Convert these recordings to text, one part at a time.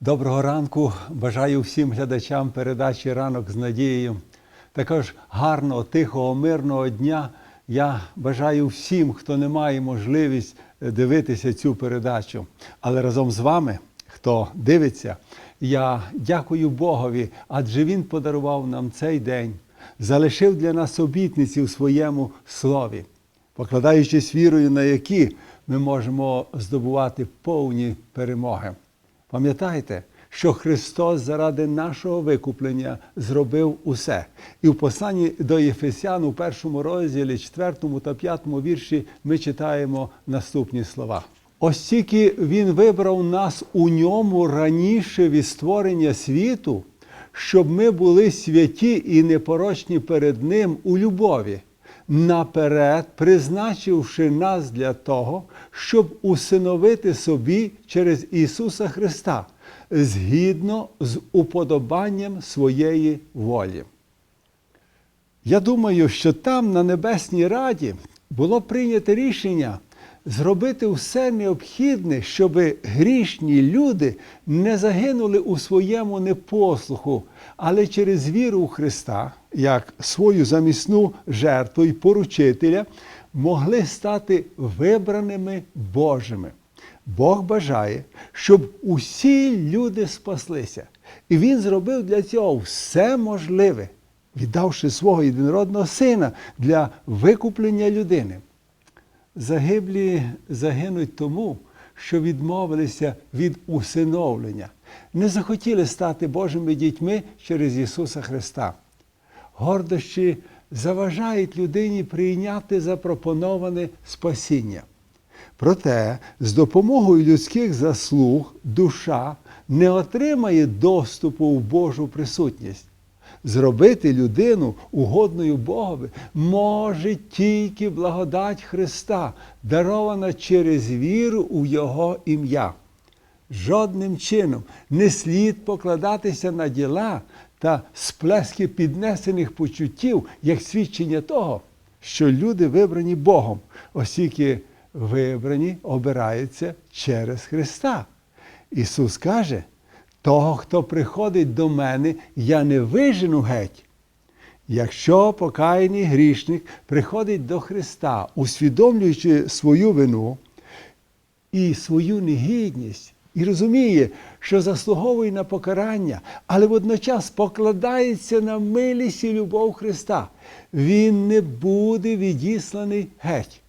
Доброго ранку. Бажаю всім глядачам передачі Ранок з надією. Також гарного, тихого, мирного дня. Я бажаю всім, хто не має можливість дивитися цю передачу. Але разом з вами, хто дивиться, я дякую Богові, адже Він подарував нам цей день, залишив для нас обітниці в своєму слові, покладаючись вірою, на які ми можемо здобувати повні перемоги. Пам'ятайте, що Христос заради нашого викуплення зробив усе. І в посланні до Єфесян у першому розділі, 4 та 5 вірші ми читаємо наступні слова. Ось тільки Він вибрав нас у ньому раніше від створення світу, щоб ми були святі і непорочні перед Ним у любові, наперед призначивши нас для того, щоб усиновити собі через Ісуса Христа згідно з уподобанням своєї волі. Я думаю, що там, на Небесній Раді, було прийнято рішення зробити все необхідне, щоб грішні люди не загинули у своєму непослуху, але через віру у Христа, як свою замісну жертву і поручителя, могли стати вибраними Божими. Бог бажає, щоб усі люди спаслися. І Він зробив для цього все можливе, віддавши свого єдинородного сина для викуплення людини. Загиблі загинуть тому, що відмовилися від усиновлення, не захотіли стати Божими дітьми через Ісуса Христа. Гордощі заважають людині прийняти запропоноване спасіння. Проте з допомогою людських заслуг душа не отримає доступу в Божу присутність. Зробити людину угодною Богові може тільки благодать Христа, дарована через віру у Його ім'я. Жодним чином не слід покладатися на діла та сплески піднесених почуттів як свідчення того, що люди вибрані Богом, оскільки вибрані обираються через Христа. Ісус каже, того, хто приходить до мене, я не вижену геть. Якщо покаяний грішник приходить до Христа, усвідомлюючи свою вину і свою негідність, і розуміє, що заслуговує на покарання, але водночас покладається на милість і любов Христа, він не буде відісланий геть.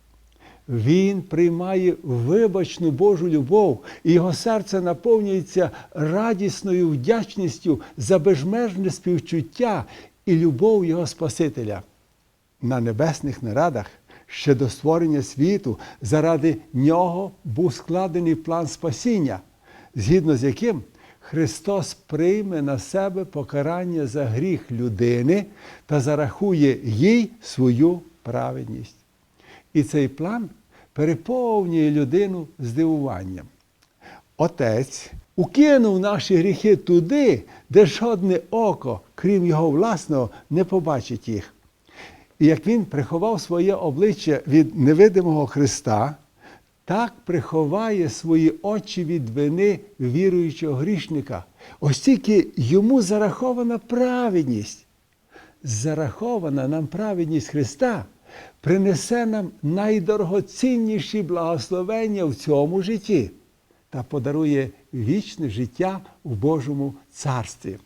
Він приймає вибачну Божу любов, і його серце наповнюється радісною вдячністю за безмежне співчуття і любов його Спасителя. На небесних нарадах ще до створення світу заради нього був складений план спасіння, згідно з яким Христос прийме на себе покарання за гріх людини та зарахує їй свою праведність. І цей план переповнює людину здивуванням. Отець укинув наші гріхи туди, де жодне око, крім його власного, не побачить їх. І як він приховав своє обличчя від невидимого Христа, так приховає свої очі від вини віруючого грішника, оскільки йому зарахована праведність. Зарахована нам праведність Христа принесе нам найдорогоцінніші благословення в цьому житті та подарує вічне життя в Божому царстві.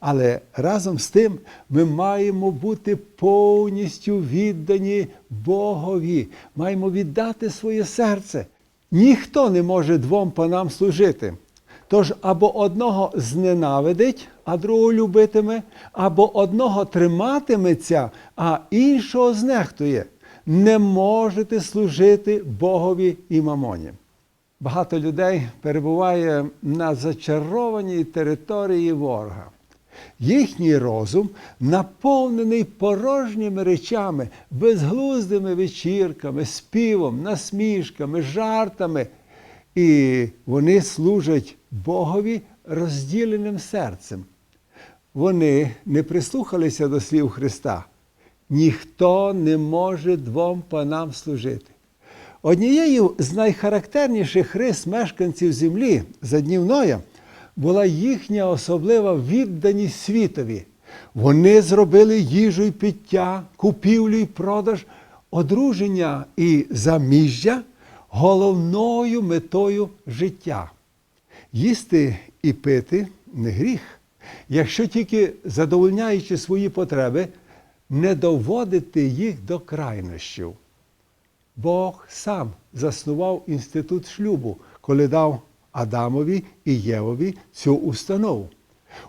Але разом з тим ми маємо бути повністю віддані Богові, маємо віддати своє серце. Ніхто не може двом панам служити. Тож або одного зненавидить, а другого любитиме, або одного триматиметься, а іншого знехтує. Не можете служити Богові і мамоні. Багато людей перебуває на зачарованій території ворога. Їхній розум наповнений порожніми речами, безглуздими вечірками, співом, насмішками, жартами. І вони служать Богові розділеним серцем. Вони не прислухалися до слів Христа. Ніхто не може двом панам служити. Однією з найхарактерніших рис мешканців землі за днів Ноя була їхня особлива відданість світові. Вони зробили їжу і пиття, купівлю і продаж, одруження і заміжжя головною метою життя. Їсти і пити не гріх, якщо тільки задовольняючи свої потреби, не доводити їх до крайнощів. Бог сам заснував інститут шлюбу, коли дав Адамові і Євові цю установу.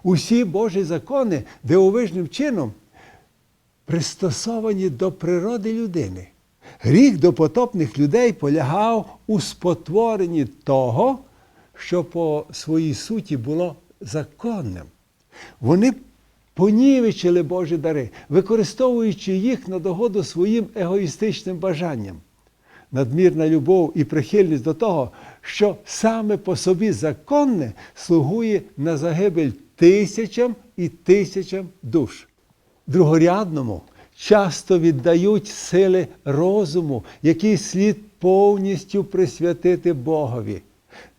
Усі Божі закони дивовижним чином пристосовані до природи людини. Гріх допотопних людей полягав у спотворенні того, що по своїй суті було законним. Вони понівечили Божі дари, використовуючи їх на догоду своїм егоїстичним бажанням. Надмірна любов і прихильність до того, що саме по собі законне слугує на загибель тисячам і тисячам душ. Другорядному часто віддають сили розуму, який слід повністю присвятити Богові.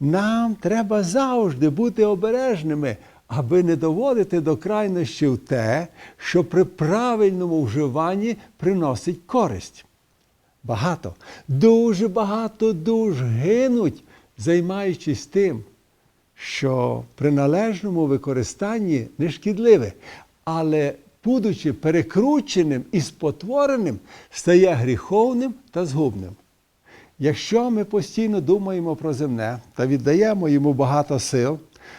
Нам треба завжди бути обережними, аби не доводити до крайнощів те, що при правильному вживанні приносить користь. Багато, дуже багато душ гинуть, займаючись тим, що при належному використанні не шкідливе, але, будучи перекрученим і спотвореним, стає гріховним та згубним. Якщо ми постійно думаємо про земне та віддаємо йому багато сил,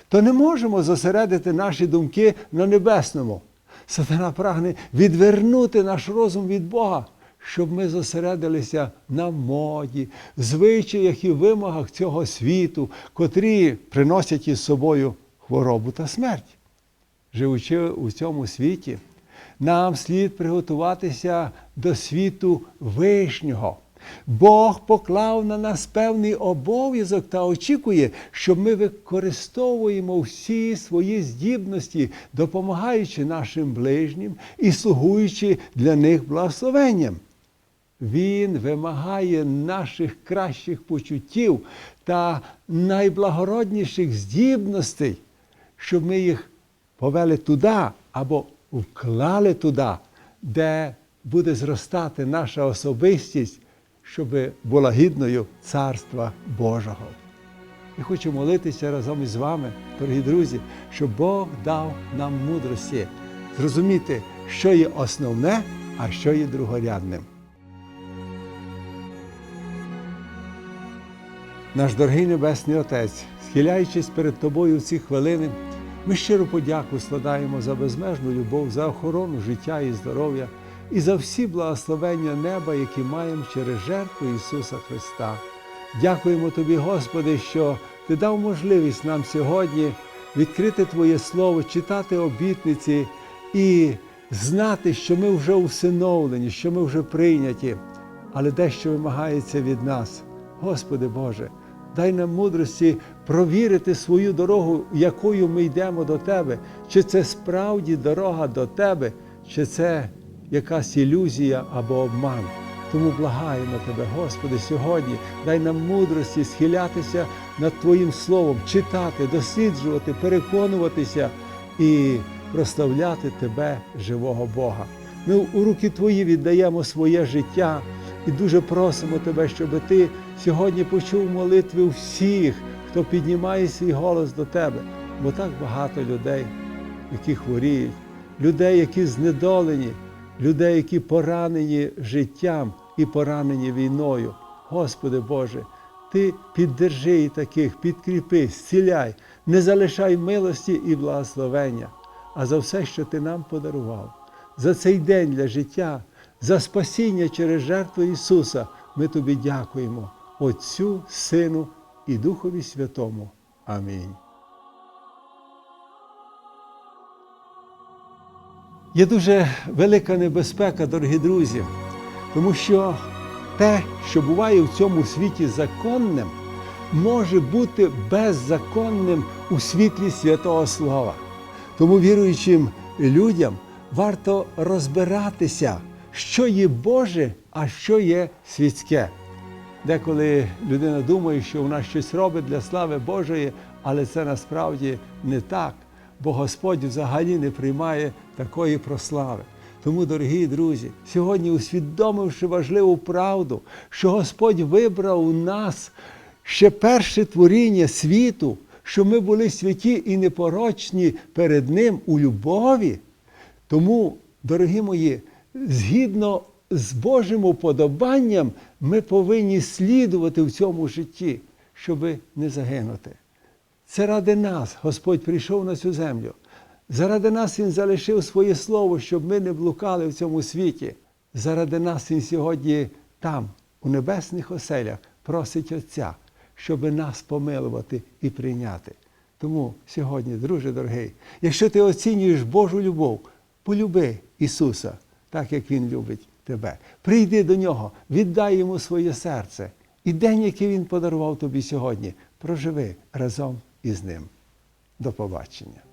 то не можемо зосередити наші думки на небесному. Сатана прагне відвернути наш розум від Бога, щоб ми зосередилися на моді, звичаях і вимогах цього світу, котрі приносять із собою хворобу та смерть. Живучи у цьому світі, нам слід приготуватися до світу вишнього. Бог поклав на нас певний обов'язок та очікує, щоб ми використовуємо всі свої здібності, допомагаючи нашим ближнім і слугуючи для них благословенням. Він вимагає наших кращих почуттів та найблагородніших здібностей, щоб ми їх повели туди або вклали туди, де буде зростати наша особистість, щоб була гідною Царства Божого. І хочу молитися разом із вами, дорогі друзі, щоб Бог дав нам мудрості зрозуміти, що є основне, а що є другорядним. Наш дорогий Небесний Отець, схиляючись перед Тобою в ці хвилини, ми щиро подяку складаємо за безмежну любов, за охорону життя і здоров'я і за всі благословення неба, які маємо через жертву Ісуса Христа. Дякуємо Тобі, Господи, що Ти дав можливість нам сьогодні відкрити Твоє Слово, читати обітниці і знати, що ми вже усиновлені, що ми вже прийняті, але дещо вимагається від нас. Господи Боже, дай нам мудрості провірити свою дорогу, якою ми йдемо до Тебе, чи це справді дорога до Тебе, чи це якась ілюзія або обман. Тому благаємо Тебе, Господи, сьогодні дай нам мудрості схилятися над Твоїм Словом, читати, досліджувати, переконуватися і прославляти Тебе, живого Бога. Ми у руки Твої віддаємо своє життя і дуже просимо Тебе, щоб Ти сьогодні почув молитви всіх, хто піднімає свій голос до Тебе, бо так багато людей, які хворіють, людей, які знедолені, людей, які поранені життям і поранені війною. Господи Боже, Ти піддержи і таких, підкріпи, зціляй, не залишай милості і благословення, а за все, що Ти нам подарував, за цей день для життя, за спасіння через жертву Ісуса, ми Тобі дякуємо, Отцю, Сину і Духові Святому. Амінь. Є дуже велика небезпека, дорогі друзі, тому що те, що буває в цьому світі законним, може бути беззаконним у світлі святого Слова. Тому віруючим людям варто розбиратися, що є Боже, а що є світське. Деколи людина думає, що вона щось робить для слави Божої, Але це насправді не так, бо Господь взагалі не приймає такої прослави. Тому, дорогі друзі, сьогодні, усвідомивши важливу правду, що Господь вибрав у нас ще перше творіння світу, що ми були святі і непорочні перед Ним у любові. Тому, дорогі мої, згідно з Божим уподобанням, ми повинні слідувати в цьому житті, щоб не загинути. Це ради нас Господь прийшов на цю землю. Заради нас Він залишив своє слово, щоб ми не блукали в цьому світі. Заради нас Він сьогодні там, у небесних оселях, просить Отця, щоб нас помилувати і прийняти. Тому сьогодні, друже дорогий, якщо ти оцінюєш Божу любов, полюби Ісуса, так як Він любить тебе. Прийди до Нього, віддай йому своє серце. І день, який Він подарував тобі сьогодні, проживи разом із ним. До побачення.